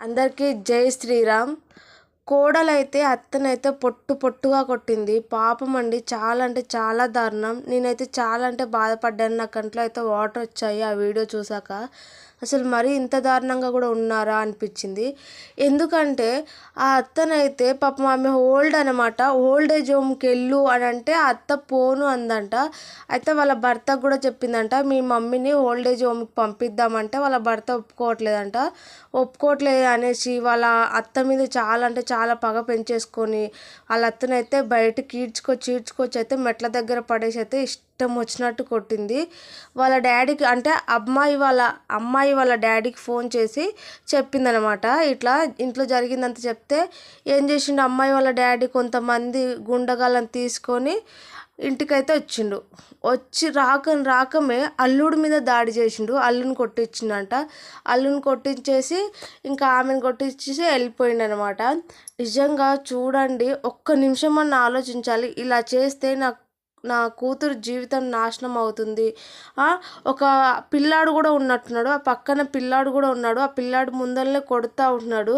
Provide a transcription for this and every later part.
అందరికీ జై శ్రీరామ్. కోడలైతే అత్తనైతే పొట్టు పొట్టుగా కొట్టింది. పాపం అండి చాలా అంటే చాలా దారుణం. నేనైతే చాలా అంటే బాధపడ్డాను. నా కంట్లో అయితే వాటర్ వచ్చాయి ఆ వీడియో చూసాక అసలు మరీ ఇంత దారుణంగా కూడా ఉన్నారా అనిపించింది. ఎందుకంటే ఆ అత్తనైతే పాపం ఆమె ఓల్డ్ అనమాట ఓల్డ్ ఏజ్ హోమ్కి వెళ్ళు అని అంటే ఆ అత్త పోను అందంట. అయితే వాళ్ళ భర్తకు కూడా చెప్పిందంట మీ మమ్మీని ఓల్డ్ ఏజ్ హోమ్కి పంపిద్దామంటే వాళ్ళ భర్త ఒప్పుకోవట్లేదంట. ఒప్పుకోవట్లేదు అనేసి వాళ్ళ అత్త మీద చాలా అంటే చాలా పగ పెంచేసుకొని వాళ్ళ అత్తనైతే బయటకి ఈడ్చుకొచ్చి ఈడ్చుకొచ్చి అయితే మెట్ల దగ్గర పడేసి అయితే ఇష్టం వచ్చినట్టు కొట్టింది. వాళ్ళ డాడీకి అంటే అమ్మాయి వాళ్ళ అమ్మాయి వాళ్ళ డాడీకి ఫోన్ చేసి చెప్పిందనమాట. ఇట్లా ఇంట్లో జరిగిందంత చెప్తే ఏం చేసిండు? అమ్మాయి వాళ్ళ డాడీ కొంతమంది గుండగాలను తీసుకొని ఇంటికైతే వచ్చిండు. వచ్చి రాక రాకమే అల్లుడి మీద దాడి చేసిండు. అల్లుని కొట్టించిండంట. అల్లుని కొట్టించేసి ఇంకా ఆమెను కొట్టించేసి వెళ్ళిపోయిండు అనమాట నిజంగా చూడండి ఒక్క నిమిషం అన్న ఆలోచించాలి. ఇలా చేస్తే నాకు నా కూతురు జీవితం నాశనం అవుతుంది. ఒక పిల్లాడు కూడా ఉన్నట్టున్నాడు. ఆ పక్కన పిల్లాడు కూడా ఉన్నాడు. ఆ పిల్లాడు ముందరనే కొడుతూ ఉంటున్నాడు.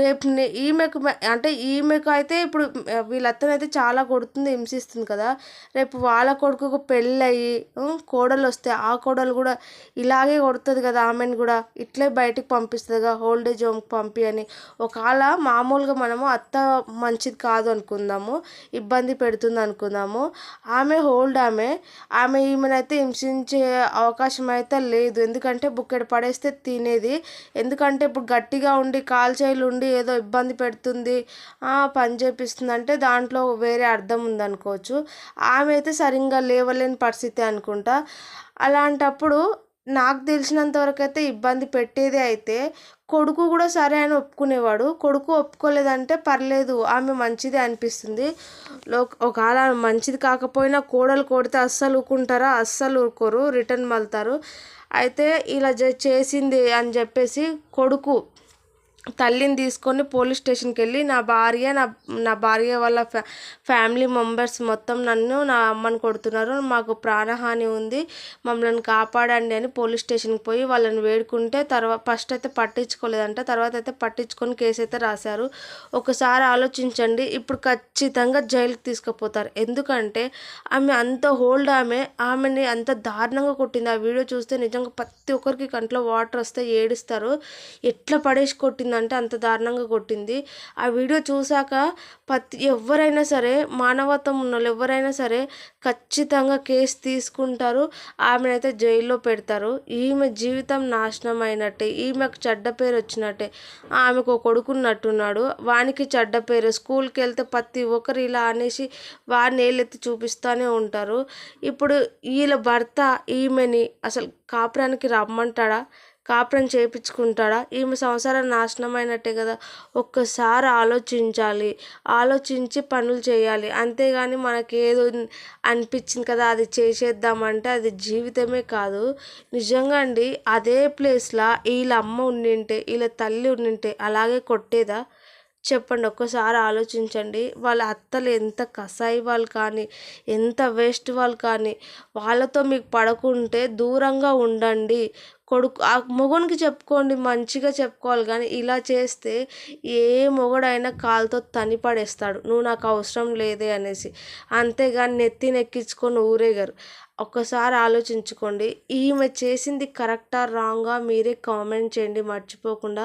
రేపు ఈమెకు అంటే ఈమెకు అయితే ఇప్పుడు వీళ్ళత్తనైతే చాలా కొడుతుంది హింసిస్తుంది కదా. రేపు వాళ్ళ కొడుకుకు పెళ్ళయి కోడలు వస్తే ఆ కోడలు కూడా ఇలాగే కొడుతుంది కదా ఆమెను కూడా. ఇట్లే బయటికి పంపిస్తుంది కదా ఓల్డ్ ఏజ్ హోమ్కి పంపి అని. ఒకవేళ మామూలుగా మనము అత్త మంచిది కాదు అనుకుందాము ఇబ్బంది పెడుతుంది అనుకుందాము. ఆమె ఆమె హోల్డ్ ఆమె. ఆమె ఈమెనైతే హింసించే అవకాశం అయితే లేదు. ఎందుకంటే బుక్కెడు పడేస్తే తినేది. ఎందుకంటే ఇప్పుడు గట్టిగా ఉండి కాల్చేలు ఉండి ఏదో ఇబ్బంది పెడుతుంది. పని చేపిస్తుంది అంటే దాంట్లో వేరే అర్థం ఉందనుకోవచ్చు. ఆమె అయితే సరిగ్గా లేవలేని పరిస్థితి అనుకుంటా. అలాంటప్పుడు నాకు తెలిసినంత వరకు అయితే ఇబ్బంది పెట్టేది అయితే కొడుకు కూడా సరే అని ఒప్పుకునేవాడు. కొడుకు ఒప్పుకోలేదంటే పర్లేదు ఆమె మంచిదే అనిపిస్తుంది. ఒకవేళ మంచిది కాకపోయినా కోడలు కొడితే అస్సలు ఊరుకుంటారా? అస్సలు ఊరుకోరు రిటర్న్ మళ్తారు. అయితే ఇలా చేసింది అని చెప్పేసి కొడుకు తల్లిని తీసుకొని పోలీస్ స్టేషన్కి వెళ్ళి నా భార్య నా నా భార్య వాళ్ళ ఫ్యా ఫ్యామిలీ మెంబర్స్ మొత్తం నన్ను నా అమ్మని కొడుతున్నారు. మాకు ప్రాణహాని ఉంది. మమ్మల్ని కాపాడండి అని పోలీస్ స్టేషన్కి పోయి వాళ్ళని వేడుకుంటే తర్వాత ఫస్ట్ అయితే పట్టించుకోలేదంట. తర్వాత అయితే పట్టించుకొని కేసు అయితే రాశారు. ఒకసారి ఆలోచించండి. ఇప్పుడు ఖచ్చితంగా జైలుకి తీసుకుపోతారు. ఎందుకంటే ఆమె అంత హోల్డ్ ఆమె ఆమెని అంత దారుణంగా కొట్టింది. ఆ వీడియో చూస్తే నిజంగా ప్రతి ఒక్కరికి కంట్లో వాటర్ వస్తే ఏడుస్తారు. ఎట్లా పడేసి కొట్టింది కొట్టిందంటే అంత దారుణంగా కొట్టింది. ఆ వీడియో చూశాక ప్రతి ఎవరైనా సరే మానవత్వం ఉన్న వాళ్ళు ఎవరైనా సరే ఖచ్చితంగా కేసు తీసుకుంటారు. ఆమెనైతే జైల్లో పెడతారు. ఈమె జీవితం నాశనం అయినట్టే ఈమెకు చెడ్డ పేరు వచ్చినట్టే ఆమెకు కొడుకున్నట్టున్నాడు వానికి చెడ్డ పేరు స్కూల్కి వెళ్తే ప్రతి ఒక్కరు ఇలా అనేసి వాడిని ఏళ్ళెత్తి చూపిస్తూనే ఉంటారు. ఇప్పుడు వీళ్ళ భర్త ఈమెని అసలు కాపురానికి రమ్మంటాడా? కాపురం చేయించుకుంటాడా ఈమె సంసారం నాశనం అయినట్టే కదా. ఒక్కసారి ఆలోచించాలి. ఆలోచించి పనులు చేయాలి. అంతేగాని మనకి ఏదో అనిపించింది కదా అది చేసేద్దామంటే అది జీవితమే కాదు. నిజంగా అండి అదే ప్లేస్లో వీళ్ళ అమ్మ ఉండింటే వీళ్ళ తల్లి ఉండింటే అలాగే కొట్టేదా? చెప్పండి ఒక్కసారి ఆలోచించండి. వాళ్ళ అత్తలు ఎంత కసాయి వాళ్ళు కానీ ఎంత వేస్ట్ వాళ్ళు కానీ వాళ్ళతో మీకు పడకుంటే దూరంగా ఉండండి. కొడుకు ఆ మొగునికి చెప్పుకోండి మంచిగా చెప్పుకోవాలి కానీ ఇలా చేస్తే ఏ మొగుడైనా కాలుతో తని పడేస్తాడు. నువ్వు నాకు అవసరం లేదే అనేసి. అంతేగాని నెత్తి నెక్కించుకొని ఊరేగారు. ఒక్కసారి ఆలోచించుకోండి. ఈమె చేసింది కరెక్టా రాంగా మీరే కామెంట్ చేయండి. మర్చిపోకుండా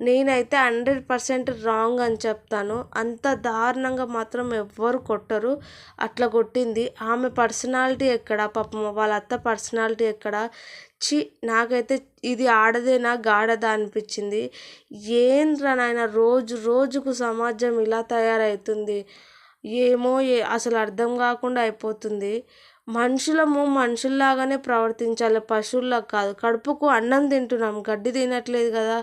నేనైతే హండ్రెడ్ పర్సెంట్ రాంగ్ అని చెప్తాను. అంత దారుణంగా మాత్రం ఎవ్వరు కొట్టరు. అట్లా కొట్టింది. ఆమె పర్సనాలిటీ ఎక్కడ? పాపం వాళ్ళ అత్త పర్సనాలిటీ ఎక్కడ? చి నాకైతే ఇది ఆడదేనా గాడదా అనిపించింది. ఏంద్రా నాయన రోజు రోజుకు సమాజం ఇలా తయారవుతుంది ఏమో ఏ అసలు అర్థం కాకుండా అయిపోతుంది. మనుషులము మనుషుల్లాగానే ప్రవర్తించాలి. పశువుల్లా కాదు. కడుపుకు అన్నం తింటున్నాం. గడ్డి తినట్లేదు కదా.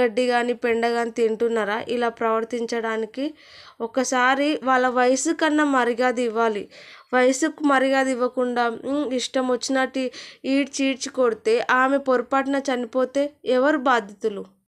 గడ్డి కానీ పెండ కానీ తింటున్నారా? ఇలా ప్రవర్తించడానికి ఒకసారి వాళ్ళ వయసు కన్నా మర్యాద ఇవ్వాలి. వయసుకు మర్యాద ఇవ్వకుండా ఇష్టం వచ్చినట్టు ఈడ్చి ఈడ్చి కొడితే ఆమె పొరపాటున చనిపోతే ఎవరు బాధ్యతలు